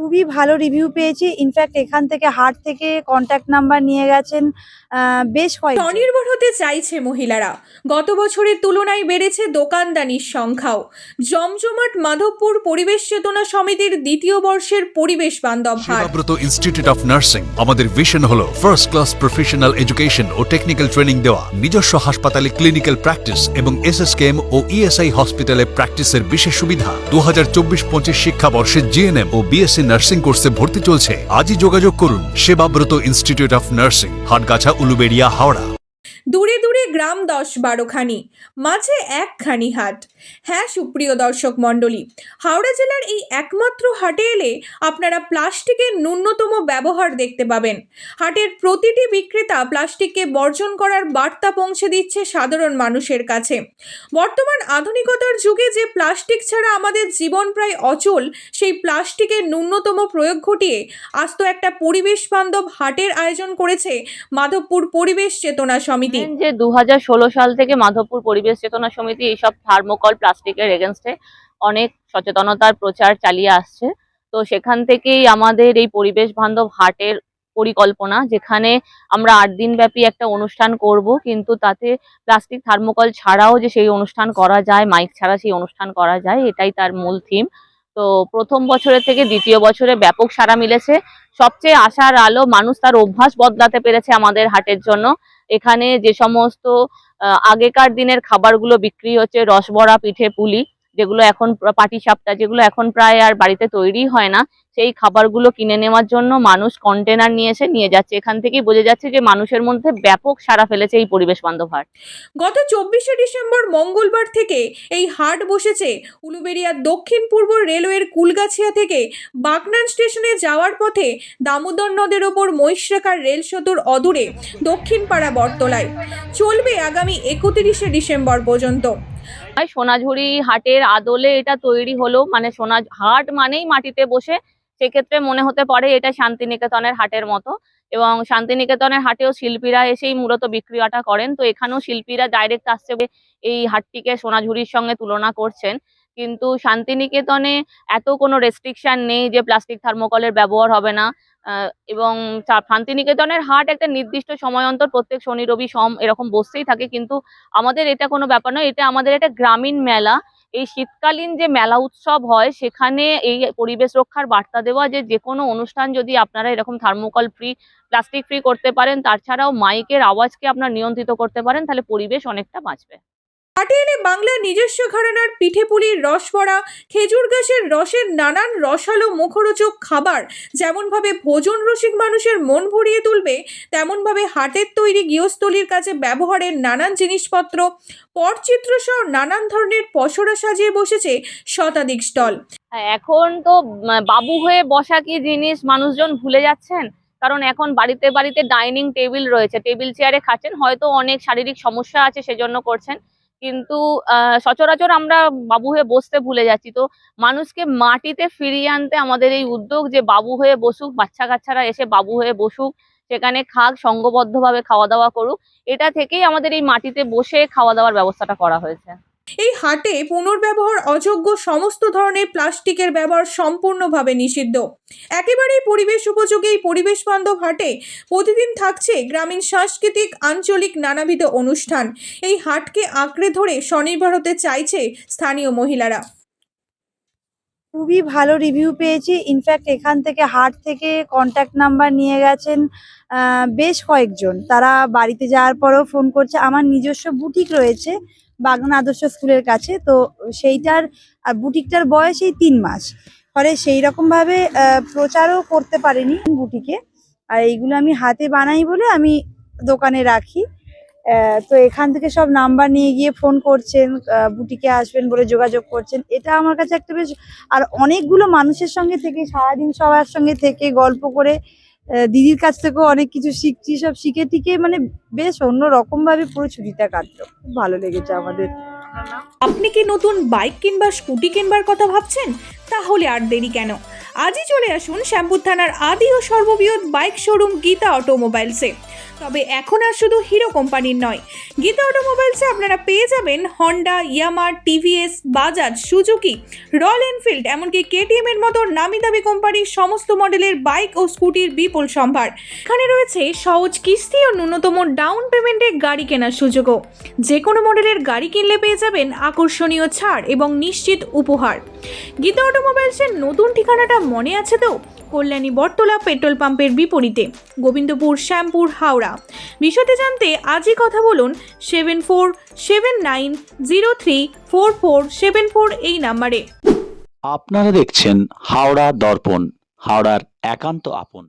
খুবই ভালো রিভিউ পেয়েছি। ইনফ্যাক্ট এখান থেকে হাট থেকে কন্ট্যাক্ট নাম্বার নিয়ে গেছেন আহ, বেশ কয়েক স্বনির্ভর হতে চাইছে মহিলারা। গত বছরের তুলনায় বেড়েছে দোকানদানির সংখ্যাও। জমজমাট মাধবপুর পরিবেশ চেতনা সমিতির দ্বিতীয় বর্ষের পরিবেশ বান্ধব হাট। ইনস্টিটিউট অফ নার্সিং আমাদের ভিশন হলো ফার্স্ট ক্লাস প্রফেশনাল এডুকেশন ও টেকনিক্যাল ট্রেনিং দেওয়া নিজস্ব হাসপাতালে ক্লিনিক্যাল প্র্যাকটিস এবং এসএসকেএম ও ইএসআই হসপিটালে প্র্যাকটিসের বিশেষ সুবিধা। দু হাজার চব্বিশ পঁচিশ শিক্ষাবর্ষে জিএনএম ও বিএসসি নার্সিং কোর্সে ভর্তি চলছে। আজই যোগাযোগ করুন, Sebabrata institute of nursing Hatgachha, Uluberia, Howrah. দূরে দূরে গ্রাম দশ বারোখানি মাঝে একখানি হাট। হ্যাঁ সুপ্রিয় দর্শক মণ্ডলী, হাওড়া জেলার এই একমাত্র হাটে এলে আপনারা প্লাস্টিকের ন্যূনতম ব্যবহার দেখতে পাবেন। হাটের প্রতিটি বিক্রেতা প্লাস্টিককে বর্জন করার বার্তা পৌঁছে দিচ্ছে সাধারণ মানুষের কাছে। বর্তমান আধুনিকতার যুগে যে প্লাস্টিক ছাড়া আমাদের জীবন প্রায় অচল, সেই প্লাস্টিকের ন্যূনতম প্রয়োগ ঘটিয়ে আজ তো একটা পরিবেশ বান্ধব হাটের আয়োজন করেছে মাধবপুর পরিবেশ চেতনা সমিতি। যে দু হাজার ষোলো সাল থেকে মাধবপুর পরিবেশ চেতনা সমিতি এইসব থার্মোকল প্লাস্টিকের এগেনস্টে অনেক সচেতনতার প্রচার চালিয়ে আসছে। তো সেখান থেকেই আমাদের এই পরিবেশ বান্ধব হাটের পরিকল্পনা, যেখানে আমরা আট দিন ব্যাপী একটা অনুষ্ঠান করব, কিন্তু তাতে প্লাস্টিক থার্মোকল ছাড়াও যে সেই অনুষ্ঠান করা যায় মাইক ছাড়া সেই অনুষ্ঠান করা যায়, এটাই তার মূল থিম তো প্রথম বছরের থেকে দ্বিতীয় বছরে ব্যাপক সারা মিলেছে। সবচেয়ে আশার আলো মানুষ তার অভ্যাস বদলাতে পেরেছে আমাদের হাটের জন্য। এখানে যে সমস্ত আগেকার দিনের খাবারগুলো বিক্রি হচ্ছে, রসবড়া, পিঠে পুলি। যেগুলো এখন পাটি সাপটা, যেগুলো এখন প্রায় আর বাড়িতে তৈরি হয় না, সেই খাবারগুলো কিনে নেওয়ার জন্য মানুষ কন্টেনার নিয়ে এসে নিয়ে যাচ্ছে। এখান থেকেই বোঝা যাচ্ছে যে মানুষের মধ্যে ব্যাপক সাড়া ফেলেছে এই পরিবেশ বান্ধব হাট। গত চব্বিশে ডিসেম্বর মঙ্গলবার থেকে এই হাট বসেছে। উলুবেড়িয়ার দক্ষিণ পূর্ব রেলওয়ের কুলগাছিয়া থেকে বাগনান স্টেশনে যাওয়ার পথে দামোদর নদের ওপর মহিষরাকার রেল সেতুর অদূরে দক্ষিণ পাড়া বটতলায়। চলবে আগামী একত্রিশে ডিসেম্বর পর্যন্ত। সোনাঝুরি হাটের আদলে এটা তৈরি হলো। মানে সোনা হাট মানেই মাটিতে বসে। সেক্ষেত্রে মনে হতে পারে এটা শান্তিনিকেতনের হাটের মতো। এবং শান্তিনিকেতনের হাটেও শিল্পীরা এসেই মূলত বিক্রিয়াটা করেন। তো এখানেও শিল্পীরা ডাইরেক্ট আসছে এই হাটটিকে সোনাঝুরির সঙ্গে তুলনা করছেন। কিন্তু শান্তিনিকেতনে এত কোনো রেস্ট্রিকশান নেই যে প্লাস্টিক থার্মোকলের ব্যবহার হবে না। এবং শান্তিনিকেতনের হাট একটা নির্দিষ্ট সময় অন্তর প্রত্যেক শনি, রবি, সম এরকম বসতেই থাকে। কিন্তু আমাদের এটা কোনো ব্যাপার নয়, এটা আমাদের একটা গ্রামীণ মেলা। এই শীতকালীন যে মেলা উৎসব হয়, সেখানে এই পরিবেশ রক্ষার বার্তা দেওয়া যে যে কোনো অনুষ্ঠান যদি আপনারা এরকম থার্মোকল ফ্রি প্লাস্টিক ফ্রি করতে পারেন তাছাড়াও মাইকের আওয়াজকে আপনারা নিয়ন্ত্রিত করতে পারেন, তাহলে পরিবেশ অনেকটা বাঁচবে। হাটে এলে বাংলার নিজস্ব ঘরানার পিঠে পুলির রসবড়া খেজুর গাছের রসের নানান রসালো মুখরোচক খাবার যেমনভাবে ভোজন রসিক মানুষের মন ভরিয়ে তুলবে, তেমনভাবে হাতের তৈরি গৃহস্থলীর কাছে ব্যবহারের নানান জিনিসপত্র পটচিত্র সহ নানান ধরনের পসরা সাজিয়ে বসেছে শতাধিক স্টল। এখন তো বাবু হয়ে বসা কি জিনিস মানুষজন ভুলে যাচ্ছেন? কারণ এখন বাড়িতে বাড়িতে ডাইনিং টেবিল রয়েছে। টেবিল চেয়ারে খাচ্ছেন, হয়তো অনেক শারীরিক সমস্যা আছে সেজন্য করছেন। কিন্তু সচরাচর আমরা বাবু হয়ে বসতে ভুলে যাচ্ছি। তো মানুষকে মাটিতে ফিরিয়ে আনতে আমাদের এই উদ্যোগ যে বাবু হয়ে বসুক, বাচ্চা কাচ্চারা এসে বাবু হয়ে বসুক, সেখানে খাক, সঙ্গবদ্ধভাবে খাওয়া দাওয়া করুক, এটা থেকেই আমাদের এই মাটিতে বসে খাওয়া দাওয়ার ব্যবস্থাটা করা হয়েছে। এই হাটে পুনর্ব্যবহার অযোগ্য সমস্ত ধরনের প্লাস্টিকের ব্যবহার সম্পূর্ণভাবে নিষিদ্ধ। একেবারেই পরিবেশ উপযোগী পরিবেশ বান্ধব হাটে প্রতিদিন থাকছে গ্রামীণ সাংস্কৃতিক, আঞ্চলিক নানাবিধ অনুষ্ঠান। এই হাটকে আঁকড়ে ধরে স্বনির্ভর হতে চাইছে স্থানীয় মহিলারা। খুবই ভালো রিভিউ পেয়েছি। ইনফ্যাক্ট এখান থেকে হাট থেকে কন্ট্যাক্ট নাম্বার নিয়ে গেছেন বেশ কয়েকজন। তারা বাড়িতে যাওয়ার পরেও ফোন করছে। আমার নিজস্ব বুটিক রয়েছে। বাগনা আদর্শ স্কুলের কাছে, তো সেইটার, আর বুটিকটার বয়স এই তিন মাস। ফলে সেই রকমভাবে প্রচারও করতে পারিনি বুটিকে। আর এইগুলো আমি হাতে বানাই বলে আমি দোকানে রাখি। তো এখান থেকে সব নাম্বার নিয়ে গিয়ে ফোন করছেন বুটিকে আসবেন বলে যোগাযোগ করছেন। এটা আমার কাছে একটা বেশ, আর অনেকগুলো মানুষের সঙ্গে থেকে, সারাদিন সবার সঙ্গে থেকে গল্প করে দিদির কাছ থেকেও অনেক কিছু শিখছি, সব শিখে টিকে মানে বেশ অন্য রকম ভাবে পুরো ছুটিটা কাটলো। খুব ভালো লেগেছে আমাদের। আপনি কি নতুন বাইক কিনবা স্কুটি কিনবার কথা ভাবছেন? তাহলে আর দেরি কেন? আজই চলে আসুন শ্যামপুর থানার আদি ও সর্ববৃহৎ বাইক শোরুম গীতা অটোমোবাইলসে। তবে এখন আর শুধু হিরো কোম্পানির নয়, গীতা অটোমোবাইলসে আপনারা পেয়ে যাবেন Honda Yamaha TVS, Bajaj, Suzuki, Royal Enfield, এমনকি কেটিএম এর মতো নামি দামি কোম্পানির সমস্ত মডেলের বাইক ও স্কুটির বিপুল সম্ভার। এখানে রয়েছে সহজ কিস্তি ও ন্যূনতম ডাউন পেমেন্টে গাড়ি কেনার সুযোগও। যে কোনো মডেলের গাড়ি কিনলে পেয়ে যাবেন আকর্ষণীয় ছাড় এবং নিশ্চিত উপহার। গীতা অটোমোবাইলসের নতুন ঠিকানাটা মনে আছে তো? কল্যাণী বটতলা পেট্রোল পাম্পের বিপরীতে, গোবিন্দপুর, শ্যামপুর, হাওড়া। বিষয়টি জানতে আজই কথা বলুন seven four seven nine zero three four four seven four এই নাম্বারে। আপনারা দেখছেন হাওড়া দর্পণ, হাওড়ার একান্ত আপন।